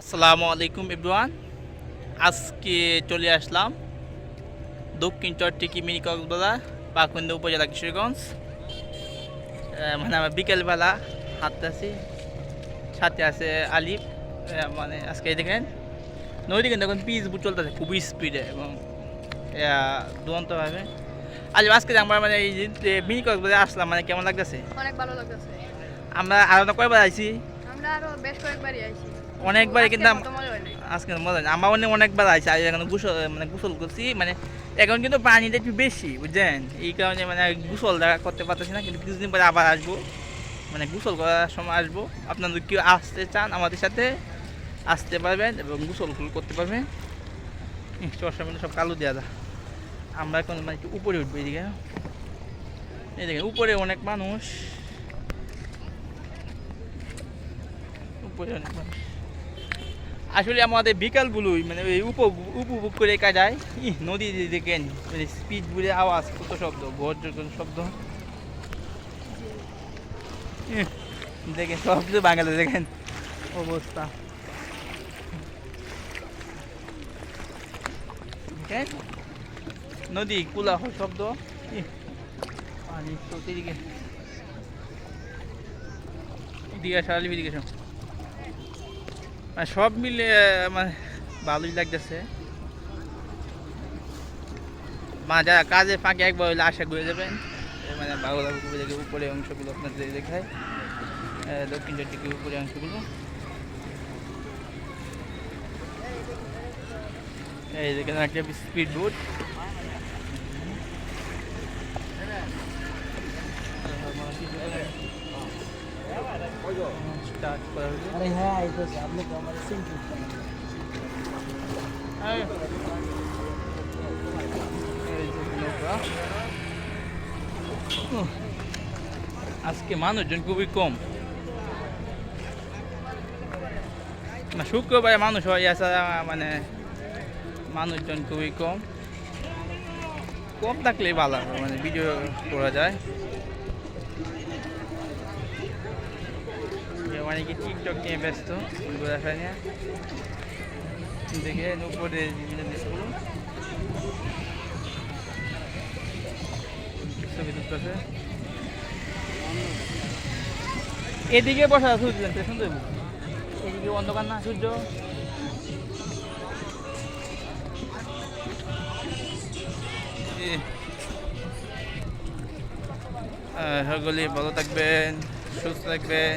আসসালামু আলাইকুম ইব্রান আজকে চলে আসলাম দক্ষিণ চট্টিকি মিনি কক্সবাজার পাকুন্দ উপজেলা কিশোরগঞ্জ। মানে আমরা বিকেলবেলা হাঁটতেছি সাথে আছে আলিফ মানে আজকে দেখেন নদী কিন্তু এখন পিচ বুট চলতেছে খুবই স্পিডে এবং দুরন্তভাবে। আলিফ আজকে আমরা মানে এই মিনি কক্সবাজারে আসলাম মানে কেমন লাগতেছে? অনেক ভালো লাগতেছে। আমরা আরও কয়বার আইছি? আমরা আরও বেশ কয়েকবারই আইছি। অনেকবারই কিন্তু। আজকে মজা নেই। আমার অনেক অনেকবার এখন গোসল মানে গোসল করছি মানে এখন কিন্তু পানিটা একটু বেশি বুঝছেন? এই কারণে মানে গোসল দেখা করতে পারতেছি না কিন্তু কিছুদিন পরে আবার আসব। মানে গোসল করার সময় আসব। আপনারা যদি কেউ আসতে চান আমাদের সাথে আসতে পারবেন এবং গোসল করতে পারবেন। চশমা সব কালো দেওয়া যায় আমরা এখন মানে একটু উপরে উঠবো এদিকে। এই দেখেন উপরে অনেক মানুষ। মানুষ আসলে আমাদের বিকালগুলোই মানে ওই উপ উপভোগ করে কাটায় ই নদী দেখেন মানে স্পিড বলে আওয়াজ, কত শব্দ গর্জন শব্দ। দেখেন, সব কিছু বাঙালি, দেখেন, অবস্থা। নদী কুলাহ শব্দ। পানি, চতুর্দিকে। এদিকে আসা আলিফ এদিকে আসো। মানে সব মিলে আমার ভালোই লাগতেছে। মা যারা কাজে ফাঁকে একবার হইলে আশা করে যাবেন মানে ভালো উপরে অংশগুলো আপনাদের দেখায় দক্ষিণ দিকে উপরে অংশগুলো। এই দেখেন একটা স্পিড বোট স্টার্ট করা আরে হ্যাঁ এই তো আপনি আজকে মানুষজন খুবই কম। না, শুক্রবারে মানুষ হয় আসা মানে মানুষজন খুবই কম। কম থাকলেই ভালো মানে ভিডিও করা যায়। অনেকে টিকটক নিয়ে ব্যস্ত দেখা নিয়ে দেখে উপরে বিভিন্ন দেশগুলো ছবি তুলতেছে। এদিকে বসা সূর্য সুন্দর এদিকে অন্ধকার না, সূর্য। সকলে ভালো থাকবেন, সুস্থ থাকবেন।